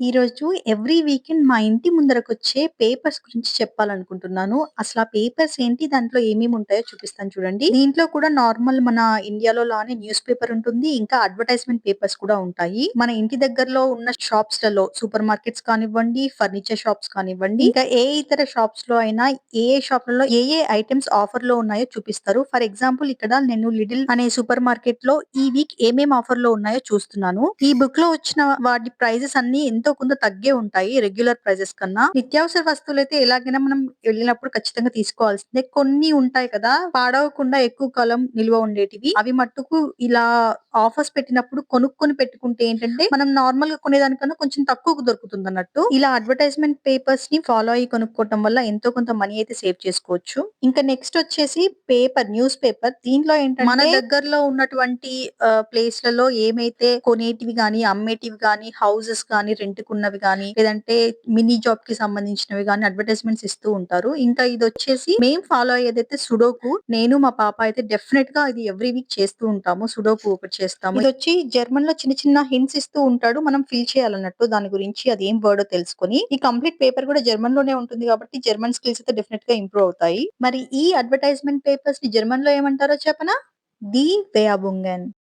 ఈరోజు every weekend మా ఇంటి ముందరకొచ్చే పేపర్స్ గురించి చెప్పాలనుకుంటున్నాను. అసలు ఆ పేపర్స్ ఏంటి? దాంట్లో ఏమేమి ఉంటాయో చూపిస్తాను చూడండి. దీంట్లో కూడా నార్మల్ మన ఇండియాలో లానే న్యూస్ పేపర్ ఉంటుంది. ఇంకా అడ్వర్టైజ్‌మెంట్ పేపర్స్ కూడా ఉంటాయి. మన ఇంటి దగ్గరలో ఉన్న షాప్స్లలో సూపర్ మార్కెట్స్ కానివ్వండి, ఫర్నిచర్ షాప్స్ కానివ్వండి, ఇంకా ఏ ఇతర షాప్స్లో అయినా ఏ ఏ షాపులలో ఏ ఏ ఐటెమ్స్ ఆఫర్‌లో ఉన్నాయో చూపిస్తారు. ఫర్ ఎగ్జాంపుల్ ఇక్కడ నేను లిటిల్ అనే సూపర్ మార్కెట్లో ఈ వీక్ ఏమేం ఆఫర్‌లో ఉన్నాయో చూస్తున్నాను. ఈ బుక్లో వచ్చిన వాటి ప్రైజెస్ అన్ని ఎంతో కొంత తగ్గే ఉంటాయి రెగ్యులర్ ప్రైజెస్ కన్నా. నిత్యావసర వస్తువులైతే ఎలాగైనా మనం వెళ్ళినప్పుడు ఖచ్చితంగా తీసుకోవాల్సిందే. కొన్ని ఉంటాయి కదా! పాడవకుండా ఎక్కువ కాలం నిల్వ ఉండేటివి. అవి మట్టుకు ఇలా ఆఫర్స్ పెట్టినప్పుడు కొనుక్కొని పెట్టుకుంటే ఏంటంటే, మనం నార్మల్గా కొనేదానికన్నా కొంచెం తక్కువకు దొరుకుతుందన్నట్టు. ఇలా అడ్వర్టైజ్‌మెంట్ పేపర్స్ని ఫాలో అయ్యి కొనుక్కోవటం వల్ల ఎంతో కొంత మనీ అయితే సేవ్ చేసుకోవచ్చు. ఇంకా నెక్స్ట్ వచ్చేసి పేపర్ న్యూస్ పేపర్. దీంట్లో ఏంటంటే మన దగ్గరలో ఉన్నటువంటి ప్లేస్‌లలో ఏమైతే కొనేటివి గానీ అమ్మేటివి గానీ హౌసెస్ గాని, రెంట్‌కున్నవి గాని, లేదంటే మినీ జాబ్కి సంబంధించినవి కానీ అడ్వర్టైజ్‌మెంట్స్ ఇస్తూ ఉంటారు. ఇంకా ఇది వచ్చేసి మేము ఫాలో అయ్యేదైతే సుడోకు. నేను మా పాప అయితే డెఫినెట్గా ఇది ఎవ్రీ వీక్ చేస్తూ ఉంటాము. సుడోకు ఒకటి చేస్తాము. ఇది వచ్చి జర్మన్లో చిన్న చిన్న హింట్స్ ఇస్తూ ఉంటాడు. మనం ఫిల్ చేయాలన్నట్టు దాని గురించి అది ఏం వర్డ్ తెలుసుకొని. ఈ కంప్లీట్ పేపర్ కూడా జర్మన్లోనే ఉంటుంది కాబట్టి జర్మన్ స్కిల్స్ అయితే డెఫినెట్గా ఇంప్రూవ్ అవుతాయి. మరి ఈ అడ్వర్టైజ్‌మెంట్ పేపర్స్ జర్మన్లో ఏమంటారో చెప్పనా? ది వేయాబుంగన్